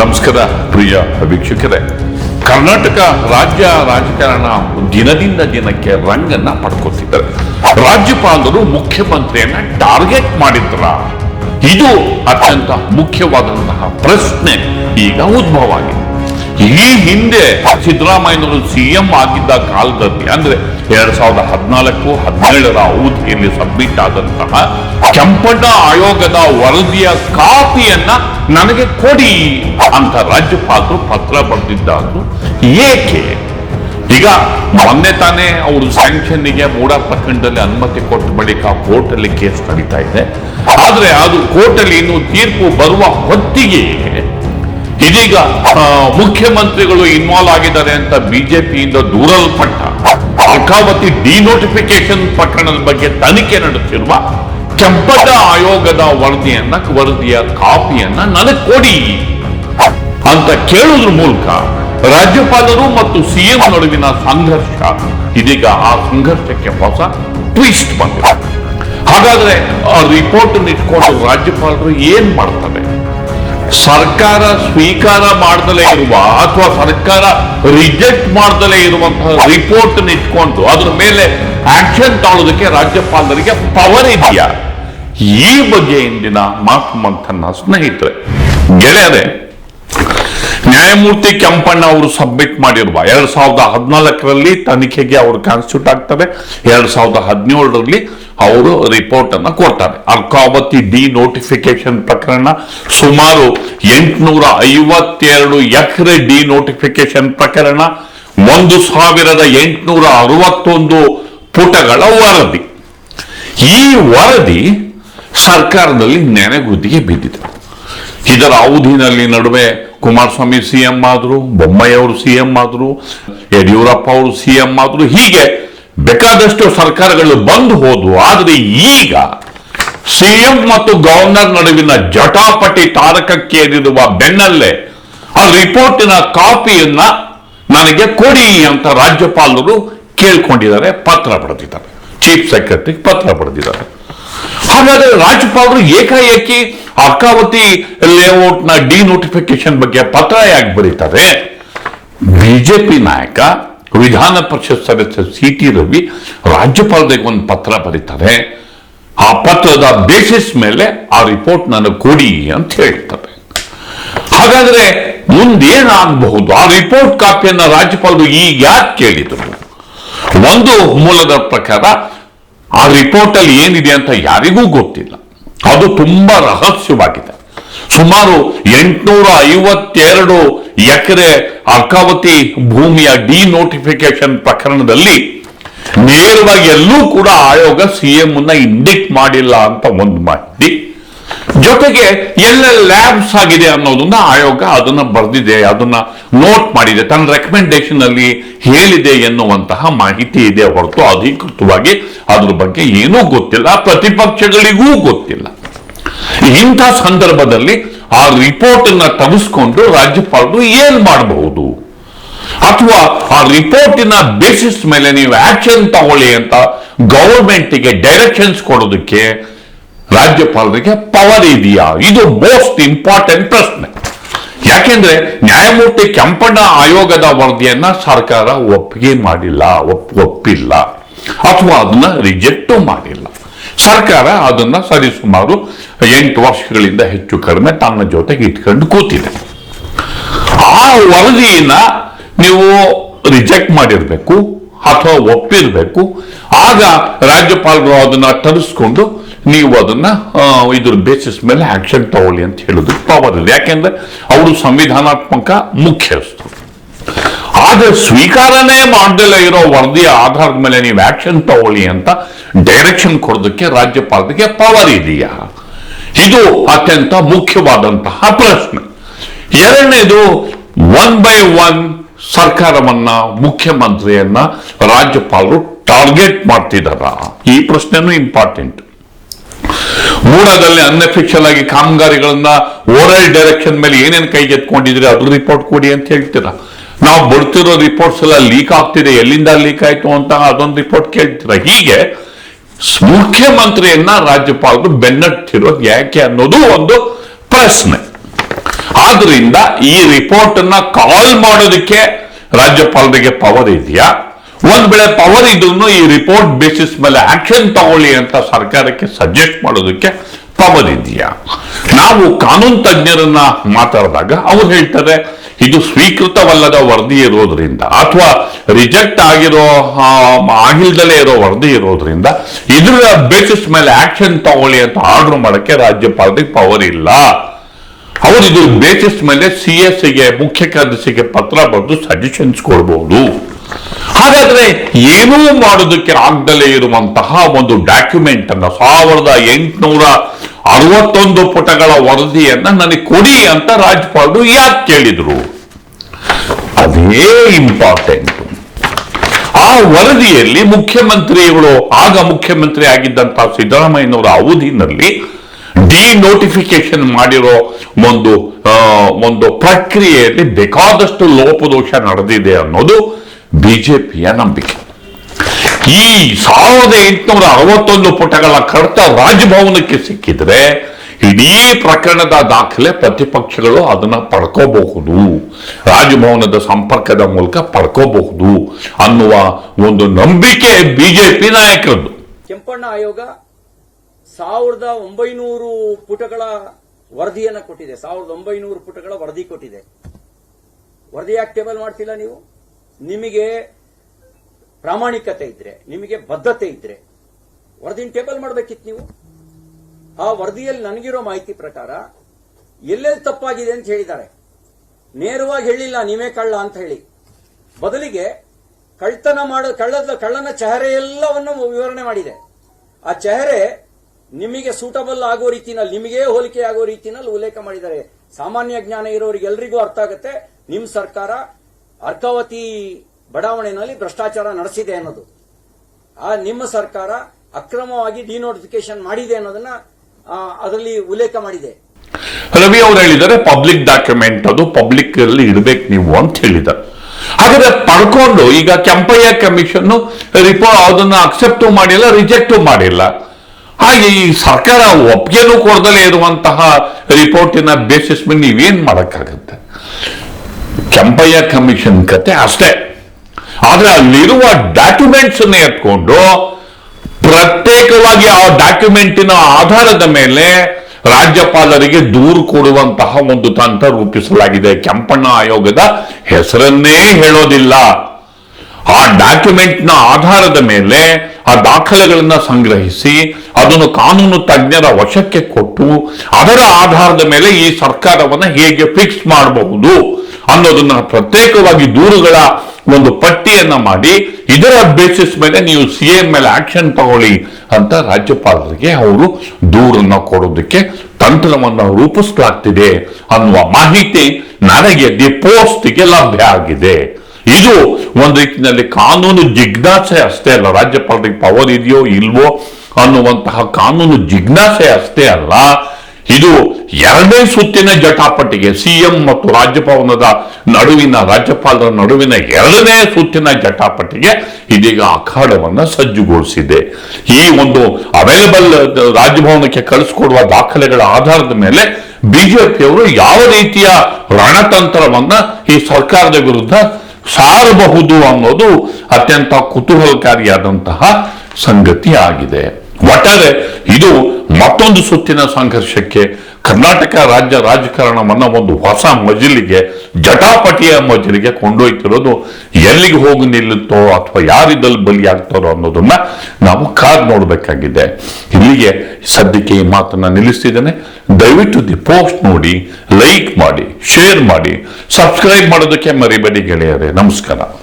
ನಮಸ್ಕಾರ ಪ್ರಿಯ ವೀಕ್ಷಕರೇ. ಕರ್ನಾಟಕ ರಾಜ್ಯ ರಾಜಕಾರಣ ದಿನದಿಂದ ದಿನಕ್ಕೆ ರಂಗನ್ನ ಪಡ್ಕೊತಿದ್ದಾರೆ. ರಾಜ್ಯಪಾಲರು ಮುಖ್ಯಮಂತ್ರಿಯನ್ನ ಟಾರ್ಗೆಟ್ ಮಾಡಿದ್ರ ಇದು ಅತ್ಯಂತ ಮುಖ್ಯವಾದಂತಹ ಪ್ರಶ್ನೆ ಈಗ ಉದ್ಭವ ಆಗಿದೆ ಈ ಹಿಂದೆ ಸಿದ್ದರಾಮಯ್ಯನವರು ಸಿಎಂ ಆಗಿದ್ದ ಕಾಲದಲ್ಲಿ, ಅಂದ್ರೆ ಎರಡ್ ಸಾವಿರದ ಹದಿನಾಲ್ಕು, ಹದಿನೇಳರ ಅವಧಿಯಲ್ಲಿ ಸಬ್ಮಿಟ್ ಆದಂತಹ ಕೆಂಪಣ್ಣ ಆಯೋಗದ ವರದಿಯ ಕಾಪಿಯನ್ನ ನನಗೆ ಕೊಡಿ ಅಂತ ರಾಜ್ಯಪಾಲರು ಪತ್ರ ಬರೆದಿದ್ದಾದ್ರು. ಏಕೆ? ಈಗ ಮೊನ್ನೆ ತಾನೇ ಅವರು ಸ್ಯಾಂಕ್ಷನ್ಗೆ ಮೂಡ ಪ್ರಕರಣದಲ್ಲಿ ಅನುಮತಿ ಕೊಟ್ಟ ಬಳಿಕ ಕೋರ್ಟ್ ಅಲ್ಲಿ ಕೇಸ್ ನಡೀತಾ ಇದೆ. ಆದ್ರೆ ಅದು ಕೋರ್ಟ್ ಅಲ್ಲಿ ಇನ್ನು ತೀರ್ಪು ಬರುವ ಹೊತ್ತಿಗೆ ಇದೀಗ ಮುಖ್ಯಮಂತ್ರಿಗಳು ಇನ್ವಾಲ್ವ್ ಆಗಿದ್ದಾರೆ ಅಂತ ಬಿಜೆಪಿಯಿಂದ ದೂರಲ್ಪಟ್ಟ ಅಲ್ಕಾವತಿ ಡಿನೋಟಿಫಿಕೇಶನ್ ಪ್ರಕರಣದ ಬಗ್ಗೆ ತನಿಖೆ ನಡೆಸಿರುವ ಚಂಪಕ ಆಯೋಗದ ವರದಿಯನ್ನ, ವರದಿಯ ಕಾಪಿಯನ್ನ ನನಗೆ ಕೊಡಿ ಅಂತ ಕೇಳುದ್ರ ಮೂಲಕ ರಾಜ್ಯಪಾಲರು ಮತ್ತು ಸಿಎಂ ನಡುವಿನ ಸಂಘರ್ಷ. ಇದೀಗ ಆ ಸಂಘರ್ಷಕ್ಕೆ ಹೊಸ ಟ್ವಿಸ್ಟ್ ಬಂದಿದೆ. ಹಾಗಾದ್ರೆ, ಆ ರಿಪೋರ್ಟ್ ಇಟ್ಕೊಂಡು ರಾಜ್ಯಪಾಲರು ಏನ್ ಮಾಡ್ತಾರೆ? ಸರ್ಕಾರ ಸ್ವೀಕಾರ ಮಾಡದಲೇ ಇರುವ ಅಥವಾ ಸರ್ಕಾರ ರಿಜೆಕ್ಟ್ ಮಾಡದಲೇ ಇರುವಂತಹ ರಿಪೋರ್ಟ್ ಇಟ್ಕೊಂಡು ಅದ್ರ ಮೇಲೆ ಆಕ್ಷನ್ ತಗೊಳ್ಳೋದಕ್ಕೆ ರಾಜ್ಯಪಾಲರಿಗೆ ಪವರ್ ಇದೆಯಾ? ಈ ಬಗ್ಗೆ ಇಂದಿನ ಮಾತು ಮಂಥನ ಸ್ನೇಹಿತರೆ, ಗೆಳೆಯರೆ, ನ್ಯಾಯಮೂರ್ತಿ ಕೆಂಪಣ್ಣ ಅವರು ಸಬ್ಮಿಟ್ ಮಾಡಿರುವ ಎರಡ್ ಸಾವಿರದ ಹದಿನಾಲ್ಕರಲ್ಲಿ ತನಿಖೆಗೆ ಅವರು ಕಾನ್ಸ್ಟಿಟ್ಯೂಟ್ ಆಗ್ತಾರೆ ಎರಡ್ ಸಾವಿರದ ಹದಿನೇಳರಲ್ಲಿ ಅವರು ರಿಪೋರ್ಟ್ ಅನ್ನ ಕೊಡ್ತಾರೆ. ಅರ್ಕಾವತಿ ಡಿ ನೋಟಿಫಿಕೇಶನ್ ಪ್ರಕರಣ ಸುಮಾರು ಎಂಟುನೂರ ಐವತ್ತೆರಡು ಎಕರೆ ಡಿ ನೋಟಿಫಿಕೇಶನ್ ಪ್ರಕರಣ ಒಂದು ಸಾವಿರದ ಎಂಟುನೂರ ಅರವತ್ತೊಂದು ಪುಟಗಳ ವರದಿ. ಈ ವರದಿ ಸರ್ಕಾರದಲ್ಲಿ ನೆನೆಗುದಿಗೆ ಬಿದ್ದಿದೆ. ಇದರ ಅವಧಿನಲ್ಲಿ ನಡುವೆ ಕುಮಾರಸ್ವಾಮಿ ಸಿಎಂ ಆದ್ರು, ಬೊಮ್ಮಾಯಿ ಅವರು ಸಿಎಂ ಆದ್ರು, ಯಡಿಯೂರಪ್ಪ ಅವರು ಸಿಎಂ ಆದ್ರು, ಹೀಗೆ ಬೇಕಾದಷ್ಟು ಸರ್ಕಾರಗಳು ಬಂದು ಹೋದವು, ಆದರೆ ಈಗ ಸಿಎಂ ಮತ್ತು ಗವರ್ನರ್ ನಡುವಿನ ಜಟಾಪಟಿ ತಾರಕಕ್ಕೇರಿರುವ ಬೆನ್ನಲ್ಲೇ ಆ ರಿಪೋರ್ಟಿನ ಕಾಪಿಯನ್ನ ನನಗೆ ಕೊಡಿ ಅಂತ ರಾಜ್ಯಪಾಲರು ಕೇಳ್ಕೊಂಡಿದ್ದಾರೆ, ಪತ್ರ ಬರೆದಿದ್ದಾರೆ. ಚೀಫ್ ಸೆಕ್ರೆಟರಿ ಪತ್ರ ಬರೆದಿದ್ದಾರೆ. ಹಾಗಾದ್ರೆ ರಾಜ್ಯಪಾಲರು ಏಕಾಏಕಿ ಅರ್ಕಾವತಿ ಲೇಔಟ್ನ ನ ಡಿನೋಟಿಫಿಕೇಶನ್ ಬಗ್ಗೆ ಪತ್ರ ಯಾಕೆ ಬರೀತಾರೆ? ಬಿಜೆಪಿ ನಾಯಕ ವಿಧಾನ ಪರಿಷತ್ ಸದಸ್ಯ ಸಿ ಟಿ ರವಿ ರಾಜ್ಯಪಾಲರಿಗೆ ಒಂದು ಪತ್ರ ಬರೀತಾರೆ ಆ ಪತ್ರದ ಬೇಸಿಸ್ ಮೇಲೆ ಆ ರಿಪೋರ್ಟ್ ನಾನು ಕೊಡಿ ಅಂತ ಹೇಳ್ತಾರೆ ಹಾಗಾದ್ರೆ ಮುಂದೇನಾಗಬಹುದು? ಆ ರಿಪೋರ್ಟ್ ಕಾಪಿಯನ್ನ ರಾಜ್ಯಪಾಲರು ಈಗ ಯಾಕೆ ಕೇಳಿದರು? ಒಂದು ಮೂಲದ ಪ್ರಕಾರ ಆ ರಿಪೋರ್ಟ್ ಅಲ್ಲಿ ಏನಿದೆ ಅಂತ ಯಾರಿಗೂ ಗೊತ್ತಿಲ್ಲ. ಅದು ತುಂಬಾ ರಹಸ್ಯವಾಗಿದೆ. ಸುಮಾರು ಎಂಟುನೂರ ಐವತ್ತೆರಡು ಎಕರೆ ಅರ್ಕಾವತಿ ಭೂಮಿಯ ಡಿ ನೋಟಿಫಿಕೇಶನ್ ಪ್ರಕರಣದಲ್ಲಿ ನೇರವಾಗಿ ಎಲ್ಲೂ ಕೂಡ ಆಯೋಗ ಸಿಎಂ ಅನ್ನ ಇಂಡಿಕ್ ಮಾಡಿಲ್ಲ ಅಂತ ಒಂದು ಮಾಹಿತಿ. ಜೊತೆಗೆ ಎಲ್ಲ ಲ್ಯಾಬ್ಸ್ ಆಗಿದೆ ಅನ್ನೋದನ್ನ ಆಯೋಗ ಅದನ್ನ ಬರೆದಿದೆ, ಅದನ್ನ ನೋಟ್ ಮಾಡಿದೆ, ತನ್ನ ರೆಕಮೆಂಡೇಶನ್ ಅಲ್ಲಿ ಹೇಳಿದೆ ಎನ್ನುವಂತಹ ಮಾಹಿತಿ ಇದೆ ಹೊರತು ಅಧಿಕೃತವಾಗಿ ಅದ್ರ ಬಗ್ಗೆ ಏನೂ ಗೊತ್ತಿಲ್ಲ, ಪ್ರತಿಪಕ್ಷಗಳಿಗೂ ಗೊತ್ತಿಲ್ಲ. ಇಂಥ ಸಂದರ್ಭದಲ್ಲಿ ಆ ರಿಪೋರ್ಟ್ ಅನ್ನ ತಗಸ್ಕೊಂಡು ರಾಜ್ಯಪಾಲರು ಏನ್ ಮಾಡಬಹುದು? ಅಥವಾ ಆ ರಿಪೋರ್ಟಿನ ಬೇಸಿಸ್ ಮೇಲೆ ನೀವು ಆಕ್ಷನ್ ತಗೊಳ್ಳಿ ಅಂತ ಗವರ್ಮೆಂಟ್ಗೆ ಡೈರೆಕ್ಷನ್ಸ್ ಕೊಡೋದಕ್ಕೆ ರಾಜ್ಯಪಾಲರಿಗೆ ಪವರ್ ಇದೆಯಾ? ಇದು ಮೋಸ್ಟ್ ಇಂಪಾರ್ಟೆಂಟ್ ಪ್ರಶ್ನೆ. ಯಾಕೆಂದ್ರೆ ನ್ಯಾಯಮೂರ್ತಿ ಕೆಂಪಣ್ಣ ಆಯೋಗದ ವರದಿಯನ್ನ ಸರ್ಕಾರ ಒಪ್ಪಿಗೆ ಮಾಡಿಲ್ಲ, ಒಪ್- ಒಪ್ಪಿಲ್ಲ. ಅಥವಾ ಅದನ್ನ ರಿಜೆಕ್ಟ್ ಮಾಡಿಲ್ಲ. ಸರ್ಕಾರ ಅದನ್ನ ಸರಿಸುಮಾರು ಎಂಟು ವರ್ಷಗಳಿಂದ ಹೆಚ್ಚು ಕಡಿಮೆ ತನ್ನ ಜೊತೆಗೆ ಇಟ್ಕೊಂಡು ಕೂತಿದೆ. ಆ ವರದಿಯನ್ನ ನೀವು ರಿಜೆಕ್ಟ್ ಮಾಡಿರ್ಬೇಕು ಅಥವಾ ಒಪ್ಪಿರಬೇಕು, ಆಗ ರಾಜ್ಯಪಾಲರು ಅದನ್ನ ತರಿಸ್ಕೊಂಡು ನೀವು ಅದನ್ನ ಇದ್ರ ಬೇಸಿಸ್ ಮೇಲೆ ಆಕ್ಷನ್ ತಗೊಳ್ಳಿ ಅಂತ ಹೇಳೋದು ಪವರ್ ಇದೆ. ಯಾಕೆಂದ್ರೆ ಅವರು ಸಂವಿಧಾನಾತ್ಮಕ ಮುಖ್ಯಸ್ಥರು. ಆದ್ರೆ ಸ್ವೀಕಾರನೇ ಮಾಡದಲ್ಲೇ ಇರೋ ವರದಿಯ ಆಧಾರದ ಮೇಲೆ ನೀವು ಆಕ್ಷನ್ ತಗೊಳ್ಳಿ ಅಂತ ಡೈರೆಕ್ಷನ್ ಕೊಡೋದಕ್ಕೆ ರಾಜ್ಯಪಾಲರಿಗೆ ಪವರ್ ಇದೆಯಾ? ಇದು ಅತ್ಯಂತ ಮುಖ್ಯವಾದಂತಹ ಪ್ರಶ್ನೆ. ಎರಡನೇದು ಒನ್ ಬೈ ಒನ್ ಸರ್ಕಾರವನ್ನ, ಮುಖ್ಯಮಂತ್ರಿಯನ್ನ ರಾಜ್ಯಪಾಲರು ಟಾರ್ಗೆಟ್ ಮಾಡ್ತಿದಾರ ಈ ಪ್ರಶ್ನೆನೂ ಇಂಪಾರ್ಟೆಂಟ್ ಮೂಡದಲ್ಲಿ ಅನ್ಅಫಿಷಿಯಲ್ ಆಗಿ ಕಾಮಗಾರಿಗಳನ್ನ ಓರಲ್ ಡೈರೆಕ್ಷನ್ ಮೇಲೆ ಏನೇನು ಕೈಗೆತ್ಕೊಂಡಿದ್ರೆ ಅದ್ರ ರಿಪೋರ್ಟ್ ಕೊಡಿ ಅಂತ ಹೇಳ್ತೀರಾ? ನಾವು ಬರ್ತಿರೋ ರಿಪೋರ್ಟ್ಸ್ ಎಲ್ಲ ಲೀಕ್ ಆಗ್ತಿದೆ. ಎಲ್ಲಿಂದ ಲೀಕ್ ಆಯ್ತು ಅಂತ ಅದೊಂದು ರಿಪೋರ್ಟ್ ಕೇಳ್ತೀರ? ಹೀಗೆ ಮುಖ್ಯಮಂತ್ರಿಯನ್ನ ರಾಜ್ಯಪಾಲರು ಬೆನ್ನಟ್ಟಿರೋದು ಯಾಕೆ ಅನ್ನೋದು ಒಂದು ಪ್ರಶ್ನೆ. ಆದ್ರಿಂದ ಈ ರಿಪೋರ್ಟ್ ಅನ್ನ ಕಾಲ್ ಮಾಡೋದಕ್ಕೆ ರಾಜ್ಯಪಾಲರಿಗೆ ಪವರ್ ಇದೆಯಾ? ಒಂದ್ ವೇಳೆ ಪವರ್ ಇದ್ರು ಈ ರಿಪೋರ್ಟ್ ಬೇಸಿಸ್ ಮೇಲೆ ಆಕ್ಷನ್ ತಗೊಳ್ಳಿ ಅಂತ ಸರ್ಕಾರಕ್ಕೆ ಸಜೆಸ್ಟ್ ಮಾಡೋದಕ್ಕೆ ಪವರ್ ಇದೆಯಾ ನಾವು ಕಾನೂನು ತಜ್ಞರನ್ನ ಮಾತಾಡಿದಾಗ ಅವ್ರು ಹೇಳ್ತಾರೆ, ಇದು ಸ್ವೀಕೃತವಲ್ಲದ ವರದಿ ಇರೋದ್ರಿಂದ ಅಥವಾ ರಿಜೆಕ್ಟ್ ಆಗಿರೋ ಆಗಿಲ್ದಲೇ ಇರೋ ವರದಿ ಇರೋದ್ರಿಂದ ಇದರ ಬೇಸಿಸ್ ಮೇಲೆ ಆಕ್ಷನ್ ತಗೊಳ್ಳಿ ಅಂತ ಆರ್ಡರ್ ಮಾಡಕ್ಕೆ ರಾಜ್ಯಪಾಲರಿಗೆ ಪವರ್ ಇಲ್ಲ. ಅವರು ಇದು ಬೇಸಿಸ್ ಮೇಲೆ ಸಿ ಎಸ್ಗೆ ಮುಖ್ಯ ಕಾರ್ಯದರ್ಶಿಗೆ ಪತ್ರ ಬರೆದು ಸಜೆಷನ್ಸ್ ಕೊಡಬಹುದು ಹಾಗಾದ್ರೆ ಏನೂ ಮಾಡೋದಕ್ಕೆ ಆಗ್ದಲೇ ಇರುವಂತಹ ಒಂದು ಡಾಕ್ಯುಮೆಂಟ್ ಅನ್ನ ಸಾವಿರದ ಎಂಟುನೂರ ಅರವತ್ತೊಂದು ಪುಟಗಳ ವರದಿಯನ್ನ ನನಗೆ ಕೊಡಿ ಅಂತ ರಾಜ್ಯಪಾಲರು ಯಾಕೆ ಕೇಳಿದ್ರು? ಅದೇ ಇಂಪಾರ್ಟೆಂಟ್ ಆ ವರದಿಯಲ್ಲಿ ಮುಖ್ಯಮಂತ್ರಿಗಳು ಆಗ ಮುಖ್ಯಮಂತ್ರಿ ಆಗಿದ್ದಂತಹ ಸಿದ್ದರಾಮಯ್ಯನವರ ಅವಧಿನಲ್ಲಿ ಡಿ ನೋಟಿಫಿಕೇಶನ್ ಮಾಡಿರೋ ಒಂದು ಒಂದು ಪ್ರಕ್ರಿಯೆಯಲ್ಲಿ ಬೇಕಾದಷ್ಟು ಲೋಪದೋಷ ನಡೆದಿದೆ ಅನ್ನೋದು ಬಿಜೆಪಿಯ ನಂಬಿಕೆ. ಈ ಸಾವಿರದ ಎಂಟುನೂರ ಅರವತ್ತೊಂದು ಪುಟಗಳ ಕಡತ ರಾಜಭವನಕ್ಕೆ ಸಿಕ್ಕಿದ್ರೆ ಇಡೀ ಪ್ರಕರಣದ ದಾಖಲೆ ಪ್ರತಿಪಕ್ಷಗಳು ಅದನ್ನ ಪಡ್ಕೋಬಹುದು. ರಾಜಭವನದ ಸಂಪರ್ಕದ ಮೂಲಕ ಪಡ್ಕೋಬಹುದು ಅನ್ನುವ ಒಂದು ನಂಬಿಕೆ ಬಿಜೆಪಿ ನಾಯಕರದ್ದು. ಕೆಂಪಣ್ಣ ಆಯೋಗ ಸಾವಿರದ ಒಂಬೈನೂರು ಪುಟಗಳ ವರದಿಯನ್ನ ಕೊಟ್ಟಿದೆ. ಸಾವಿರದ ಒಂಬೈನೂರು ಪುಟಗಳ ವರದಿ ಕೊಟ್ಟಿದೆ. ವರದಿ ಯಾಕೆ ಟೇಬಲ್ ಮಾಡ್ತಿಲ್ಲ ನೀವು? ನಿಮಗೆ ಪ್ರಾಮಾಣಿಕತೆ ಇದ್ರೆ, ನಿಮಗೆ ಬದ್ಧತೆ ಇದ್ರೆ, ವರದಿನ ಟೇಬಲ್ ಮಾಡಬೇಕಿತ್ತು ನೀವು? ಆ ವರದಿಯಲ್ಲಿ ನನಗಿರೋ ಮಾಹಿತಿ ಪ್ರಕಾರ, ಎಲ್ಲೆಲ್ಲಿ ತಪ್ಪಾಗಿದೆ ಅಂತ ಹೇಳಿದ್ದಾರೆ. ನೇರವಾಗಿ ಹೇಳಿಲ್ಲ, ನೀವೇ ಕಳ್ಳ ಅಂತ ಹೇಳಿ. ಬದಲಿಗೆ ಕಳ್ತನ ಮಾಡೋ, ಕಳ್ಳದ, ಕಳ್ಳನ ಚೆಹರೆ ಎಲ್ಲವನ್ನು ವಿವರಣೆ ಮಾಡಿದೆ. ಆ ಚೆಹರೆ ನಿಮಗೆ ಸೂಟಬಲ್ ಆಗೋ ರೀತಿನಲ್ಲಿ, ನಿಮಗೆ ಹೋಲಿಕೆ ಆಗೋ ರೀತಿನಲ್ಲಿ ಉಲ್ಲೇಖ ಮಾಡಿದ್ದಾರೆ. ಸಾಮಾನ್ಯ ಜ್ಞಾನ ಇರೋರಿಗೆ ಎಲ್ರಿಗೂ ಅರ್ಥ ಆಗುತ್ತೆ. ನಿಮ್ ಸರ್ಕಾರ ಅರ್ಕಾವತಿ ಬಡಾವಣೆಯಲ್ಲಿ ಭ್ರಷ್ಟಾಚಾರ ನಡೆಸಿದೆ ಅನ್ನೋದು. ಆ ನಿಮ್ಮ ಸರ್ಕಾರ ಅಕ್ರಮವಾಗಿ ಡಿನೋಟಿಫಿಕೇಶನ್ ಮಾಡಿದೆ ಅನ್ನೋದನ್ನ ಅದರಲ್ಲಿ ಉಲ್ಲೇಖ ಮಾಡಿದೆ. ರವಿ ಅವರು ಹೇಳಿದ್ದಾರೆ ಪಬ್ಲಿಕ್ ಡಾಕ್ಯುಮೆಂಟ್ ಅದು ಪಬ್ಲಿಕ್ ಅಲ್ಲಿ ಇಡಬೇಕು ನೀವು ಅಂತ ಹೇಳಿದ್ದಾರೆ. ಹಾಗಾದ್ರೆ ಪಡ್ಕೊಂಡು ಈಗ ಕೆಂಪಯ್ಯ ಕಮಿಷನ್ ರಿಪೋರ್ಟ್ ಅದನ್ನ ಅಕ್ಸೆಪ್ಟ್ ಮಾಡಿಲ್ಲ ರಿಜೆಕ್ಟ್ ಮಾಡಿಲ್ಲ. ಹಾಗೆ ಈ ಸರ್ಕಾರ ಒಪ್ಪಿಗೆನೂ ಕೊಡದಲೇ ಇರುವಂತಹ ರಿಪೋರ್ಟಿನ ಬೇಸಿಸ್ ಮೇಲೆ ನೀವೇನ್ ಮಾಡಕ್ಕಾಗತ್ತೆ? ಕೆಂಪಯ್ಯ ಕಮಿಷನ್ ಕತೆ ಅಷ್ಟೇ. ಆದ್ರೆ ಅಲ್ಲಿರುವ ಡಾಕ್ಯುಮೆಂಟ್ಸ್ ಎತ್ಕೊಂಡು ಪ್ರತ್ಯೇಕವಾಗಿ ಆ ಡಾಕ್ಯುಮೆಂಟಿನ ಆಧಾರದ ಮೇಲೆ ರಾಜ್ಯಪಾಲರಿಗೆ ದೂರು ಕೊಡುವಂತಹ ಒಂದು ತಂತ್ರ ರೂಪಿಸಲಾಗಿದೆ. ಕೆಂಪಣ್ಣ ಆಯೋಗದ ಹೆಸರನ್ನೇ ಹೇಳೋದಿಲ್ಲ. ಆ ಡಾಕ್ಯುಮೆಂಟ್ನ ಆಧಾರದ ಮೇಲೆ ಆ ದಾಖಲೆಗಳನ್ನ ಸಂಗ್ರಹಿಸಿ ಅದನ್ನು ಕಾನೂನು ತಜ್ಞರ ವಶಕ್ಕೆ ಕೊಟ್ಟು ಅದರ ಆಧಾರದ ಮೇಲೆ ಈ ಸರ್ಕಾರವನ್ನ ಹೇಗೆ ಫಿಕ್ಸ್ ಮಾಡಬಹುದು ಅನ್ನೋದನ್ನ ಪ್ರತ್ಯೇಕವಾಗಿ ದೂರುಗಳ ಒಂದು ಪಟ್ಟಿಯನ್ನ ಮಾಡಿ ಇದರ ಬೇಸಿಸ್ ಮೇಲೆ ನೀವು ಸಿ ಎಂ ಮೇಲೆ ಆಕ್ಷನ್ ತಗೊಳ್ಳಿ ಅಂತ ರಾಜ್ಯಪಾಲರಿಗೆ ಅವರು ದೂರನ್ನ ಕೊಡೋದಕ್ಕೆ ತಂತ್ರವನ್ನು ರೂಪಿಸಲಾಗ್ತಿದೆ ಅನ್ನುವ ಮಾಹಿತಿ ನನಗೆ ದಿ ಪೋಸ್ಟ್ಗೆ ಲಭ್ಯ ಆಗಿದೆ. ಇದು ಒಂದು ರೀತಿಯಲ್ಲಿ ಕಾನೂನು ಜಿಜ್ಞಾಸೆ ಅಷ್ಟೇ ಅಲ್ಲ. ರಾಜ್ಯಪಾಲರಿಗೆ ಪವರ್ ಇದೆಯೋ ಇಲ್ವೋ ಅನ್ನುವಂತಹ ಕಾನೂನು ಜಿಜ್ಞಾಸೆ ಅಷ್ಟೇ ಅಲ್ಲ. ಇದು ಎರಡನೇ ಸುತ್ತಿನ ಜಟಾಪಟಿಗೆ ಸಿಎಂ ಮತ್ತು ರಾಜ್ಯಭವನದ ನಡುವಿನ, ರಾಜ್ಯಪಾಲರ ನಡುವಿನ ಎರಡನೇ ಸುತ್ತಿನ ಜಟಾಪಟಿಗೆ ಇದೀಗ ಅಖಾಡವನ್ನು ಸಜ್ಜುಗೊಳಿಸಿದೆ. ಈ ಒಂದು ಅವೈಲಬಲ್ ರಾಜಭವನಕ್ಕೆ ಕಳಿಸ್ಕೊಡುವ ದಾಖಲೆಗಳ ಆಧಾರದ ಮೇಲೆ ಬಿಜೆಪಿಯವರು ಯಾವ ರೀತಿಯ ರಣತಂತ್ರವನ್ನ ಈ ಸರ್ಕಾರದ ವಿರುದ್ಧ ಸಾರಬಹುದು ಅನ್ನೋದು ಅತ್ಯಂತ ಕುತೂಹಲಕಾರಿಯಾದಂತಹ ಸಂಗತಿ ಆಗಿದೆ ಒಟ್ಟಾರೆ ಇದು ಮತ್ತೊಂದು ಸುತ್ತಿನ ಸಂಘರ್ಷಕ್ಕೆ ಕರ್ನಾಟಕ ರಾಜ್ಯ ರಾಜಕಾರಣವನ್ನ ಒಂದು ಹೊಸ ಮಜಲಿಗೆ, ಜಟಾಪಟಿಯ ಮಜಲಿಗೆ ಕೊಂಡೊಯ್ತಿರೋದು ಎಲ್ಲಿಗೆ ಹೋಗಿ ನಿಲ್ಲುತ್ತೋ ಅಥವಾ ಯಾರಿದ್ದಲ್ಲಿ ಬಲಿಯಾಗ್ತಾರೋ ಅನ್ನೋದನ್ನ ನಾವು ಕಾದ್ ನೋಡಬೇಕಾಗಿದೆ. ಇಲ್ಲಿಗೆ ಸದ್ಯಕ್ಕೆ ಈ ಮಾತನ್ನ ನಿಲ್ಲಿಸ್ತಿದ್ದೇನೆ. ದಯವಿಟ್ಟು ದಿ ಪೋಸ್ಟ್ ನೋಡಿ, ಲೈಕ್ ಮಾಡಿ, ಶೇರ್ ಮಾಡಿ, ಸಬ್ಸ್ಕ್ರೈಬ್ ಮಾಡೋದಕ್ಕೆ ಮರಿಬೇಡಿ ಗೆಳೆಯರೆ. ನಮಸ್ಕಾರ.